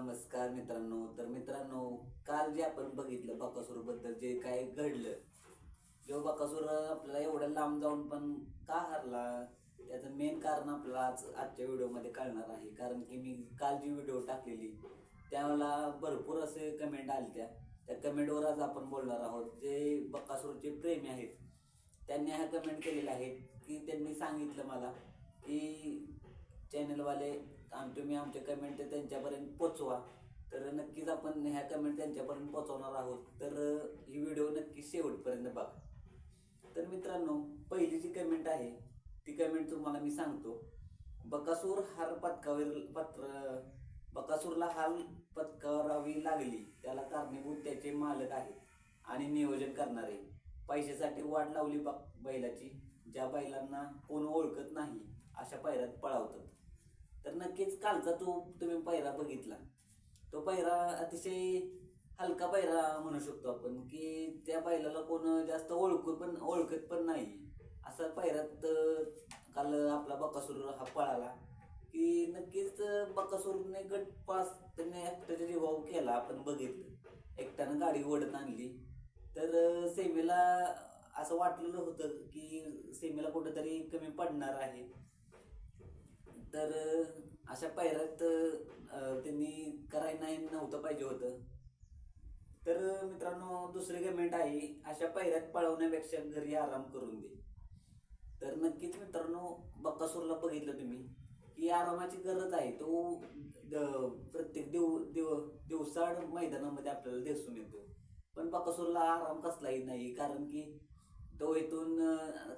नमस्कार मित्रांनो. तर मित्रांनो काल जे आपण बघितलं बकासूरबद्दल जे काय घडलं जो बकासूर आपल्याला एवढ्या लांब जाऊन पण का हरला त्याचं मेन कारण आपल्याला आज आजच्या व्हिडिओमध्ये कळणार आहे. कारण की मी काल जी व्हिडिओ टाकलेली त्यावेळेला भरपूर असे कमेंट आले त्या त्या कमेंटवर आज आपण बोलणार आहोत जे बकासूरचे प्रेमी आहेत त्यांनी हा कमेंट केलेला आहे की त्यांनी सांगितलं मला की चॅनलवाले आम तुम्ही आमचे कमेंट त्यांच्यापर्यंत पोचवा. तर नक्कीच आपण ह्या कमेंट त्यांच्यापर्यंत पोचवणार आहोत. तर ही व्हिडिओ नक्की शेवटपर्यंत बघा. तर मित्रांनो पहिली जी कमेंट आहे ती कमेंट तुम्हाला मी सांगतो. बकासूर हार पत्कावर पत्र बकासूरला हार पत्करावी लागली. त्याला कारणीभूत त्याचे मालक आहेत आणि नियोजन करणारे. पैशासाठी वाट लावली बा बैलाची. ज्या बैलांना कोण ओळखत नाही अशा पायऱ्यात पळावतात. तर नक्कीच कालचा तो तुम्ही पायरा बघितला. तो पायरा अतिशय हलका पायरा म्हणू शकतो आपण की त्या बैलाला कोण जास्त ओळखू पण ओळखत पण नाही. असा पैरात काल आपला बकासूर हा पळाला की नक्कीच बकासूरने गट पास त्याने एकट्याचा जीवाव केला आपण बघितलं. एकट्यानं गाडी ओढत आणली. तर सेमीला असं वाटलेलं होतं की सेमीला कुठंतरी कमी पडणार आहे. तर अशा पायऱ्यात त्यांनी करायला नाही नव्हतं पाहिजे होतं. तर मित्रांनो दुसरी कमेंट आहे अशा पायऱ्यात पळवण्यापेक्षा घरी आराम करून दे. तर नक्कीच मित्रांनो बक्कासूरला बघितलं तुम्ही की आरामाची गरज आहे. तो प्रत्येक दिव दिव दिवसाड मैदानामध्ये आपल्याला दिसून येतो. पण बकासूरला आराम कसलाही नाही कारण की तो इथून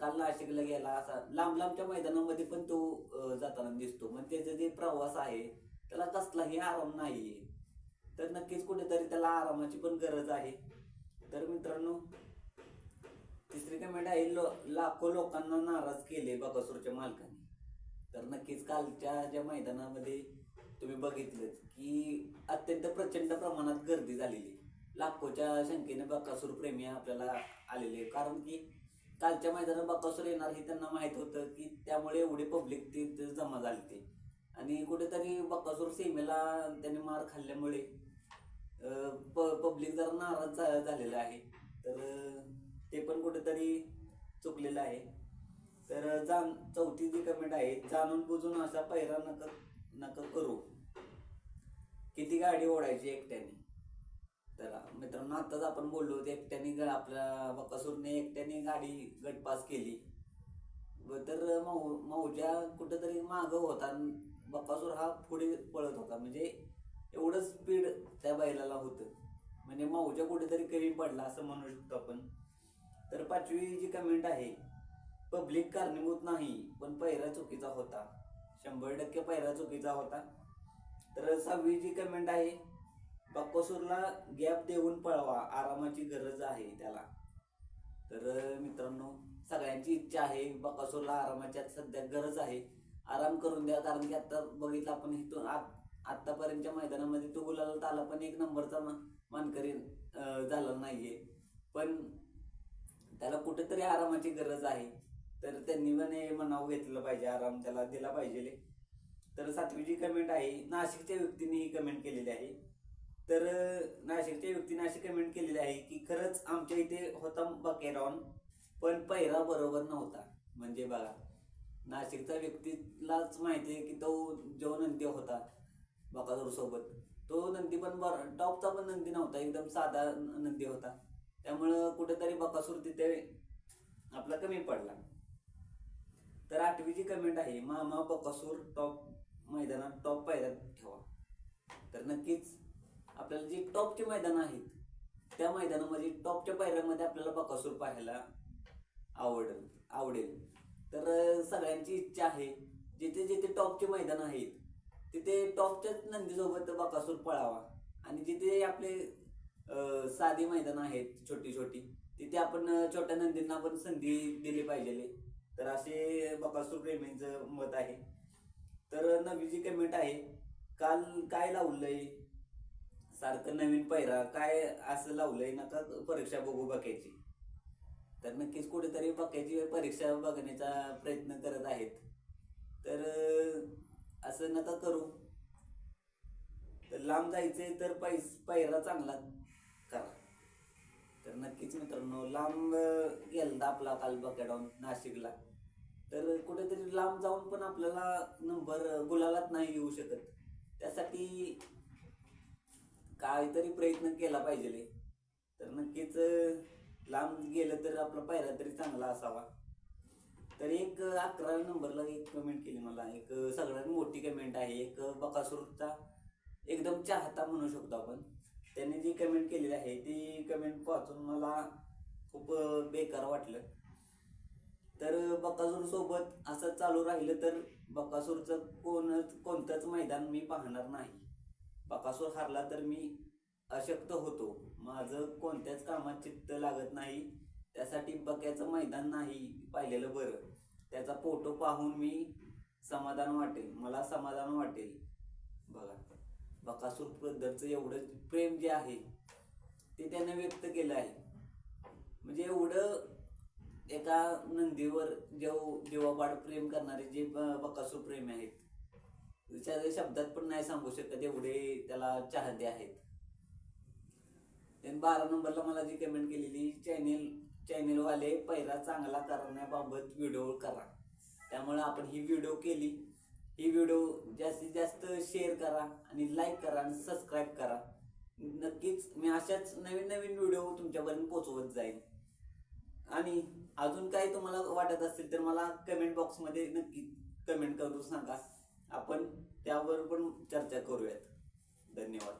काल नाशिकला गेला असा. लांब लांबच्या मैदानामध्ये पण तो जाताना दिसतो. मग त्याचा जे प्रवास आहे त्याला कसलाही आराम नाही तर नक्कीच कुठेतरी त्याला आरामाची पण गरज आहे. तर मित्रांनो तिसरी कमेंट आहे लो लाखो लोकांना नाराज केले बकासूरच्या मालकाने. तर नक्कीच कालच्या ज्या मैदानामध्ये तुम्ही बघितलं की अत्यंत प्रचंड प्रमाणात गर्दी झालेली लाखोच्या संख्येने बकासूर प्रेमी आपल्याला आलेले कारण की कालच्या मैदानात बकासूर येणार हे त्यांना माहीत होतं की त्यामुळे एवढी पब्लिक ती जमा झाली ते. आणि कुठेतरी बकासूर सीमेला त्याने मार खाल्ल्यामुळे प पब्लिक जरा नाराज झा- झालेलं आहे. तर ते पण कुठेतरी चुकलेलं आहे. तर जाण चौथी जी कमेंट आहे जाणून बुजून असा पहिरा नकल नकल करू. किती गाडी ओढायची एकट्याने? तर मित्रांनो आताच आपण बोललो होतो एकट्याने ग- आपल्या बकासूरने एकट्याने गाडी गटपास केली. व तर माऊ मौजा कुठंतरी मागं होता बकासूर हा पुढे पळत होता. म्हणजे एवढं स्पीड त्या बैलाला होतं. म्हणजे मौजा कुठेतरी कमी पडला असं म्हणू शकतो आपण. तर पाचवी जी कमेंट आहे पब्लिक कारणीभूत नाही पण पहिरा चुकीचा होता. शंभर टक्के पहिरा चुकीचा होता. तर सहावी जी कमेंट आहे बक्कोसूरला गॅप देऊन पळवा आरामाची गरज आहे त्याला. तर मित्रांनो सगळ्यांची इच्छा आहे बकासूरला आरामाची सध्या गरज आहे. आराम करून द्या कारण की आत्ता बघितलं आपण इथून आत आत्तापर्यंतच्या मैदानामध्ये तो गुलाला आला पण एक नंबरचा मानकरी झाला नाहीये. पण त्याला कुठेतरी आरामाची गरज आहे. तर त्यांनी पण हे मनावर घेतलं पाहिजे आराम त्याला दिला पाहिजे. तर सातवीची कमेंट आहे नाशिकच्या व्यक्तीने ही कमेंट केलेली आहे. तर नाशिकच्या व्यक्तीने अशी कमेंट केलेली आहे की खरंच आमच्या इथे होता बकेरॉन पण पैरा बरोबर नव्हता. म्हणजे बघा नाशिकचा व्यक्तीलाच माहिती आहे की तो जो नंदी होता बकासूर सोबत तो नंदी पण बर टॉपचा पण नंदी नव्हता एकदम साधा नंदी होता. त्यामुळं कुठेतरी बकासूर तिथे आपला कमी पडला. तर आठवीची कमेंट आहे मामा बकासूर टॉप मैदानात टॉप पायऱ्यात ठेवा. तर नक्कीच आपल्याला जी टॉपची मैदानं आहेत त्या मैदानामध्ये टॉपच्या पायऱ्यामध्ये आपल्याला बकासूर पाहायला आवडेल आवडेल. तर सगळ्यांची इच्छा आहे जिथे जिथे टॉपचे मैदान आहेत तिथे टॉपच्याच नंदीसोबत बकासूर पळावा. आणि जिथे आपले साधी मैदान आहेत छोटी छोटी तिथे आपण छोट्या नंदींना पण संधी दिली पाहिजे तर असे बकासूर प्रेमींचं मत आहे. तर नवी जी कमेंट आहे काल काय लावलंय सारखं नवीन पैरा काय असं लावलंय नका परीक्षा बघू बघायची. तर नक्कीच कुठेतरी बघायची परीक्षा बघण्याचा प्रयत्न करत आहेत. तर असं नका करू. तर लांब जायचंय तर पैस पैरा चांगला करा. तर नक्कीच मित्रांनो लांब अं, गेलता आपला काल बकेडाऊन नाशिकला. तर कुठेतरी लांब जाऊन पण आपल्याला नंबर गुलालात नाही येऊ शकत. त्यासाठी काहीतरी प्रयत्न केला पाहिजे तर नक्कीच लांब गेलं तर आपला पायरा तरी चांगला असावा. तर एक अकरा नंबरला एक कमेंट केली मला. एक सगळ्यात मोठी कमेंट आहे. एक बकासूरचा एकदम चाहता म्हणू शकतो आपण. त्याने जी कमेंट केलेली आहे ती कमेंट वाचून मला खूप बेकार वाटलं. तर बकासूर सोबत असं चालू राहिलं तर बकासूरचं कोण कोणतंच मैदान मी पाहणार नाही. बकासूर हारला तर मी अशक्त होतो. माझं कोणत्याच कामात चित्त लागत नाही. त्यासाठी बक्याचं मैदान नाही पाहिलेलं बरं. त्याचा फोटो पाहून मी समाधान वाटेल. मला समाधान वाटेल. बघा. बकासूर बद्दलचं एवढं प्रेम जे आहे ते त्यानं व्यक्त केलं आहे. म्हणजे एवढं एका नंदीवर जेव जेव्हापाड प्रेम करणारे जे ब- बकासूर प्रेमी आहेत विचार शब्दात पण नाही सांगू शकत एवढे त्याला चाहते आहेत. बारा नंबरला मला जी कमेंट केलेली चॅनेल चॅनेलवाले पहिला चांगला करण्याबाबत व्हिडिओ करा. त्यामुळे आपण ही व्हिडिओ केली. ही व्हिडिओ जास्तीत जास्त शेअर करा आणि लाईक करा आणि सबस्क्राईब करा. नक्कीच मी अशाच नवीन नवीन व्हिडिओ तुमच्यापर्यंत पोचवत जाईल आणि अजून काही तुम्हाला वाटत असेल तर मला कमेंट बॉक्समध्ये नक्की कमेंट करून सांगा. आपण त्यावर पण चर्चा करूयात. धन्यवाद.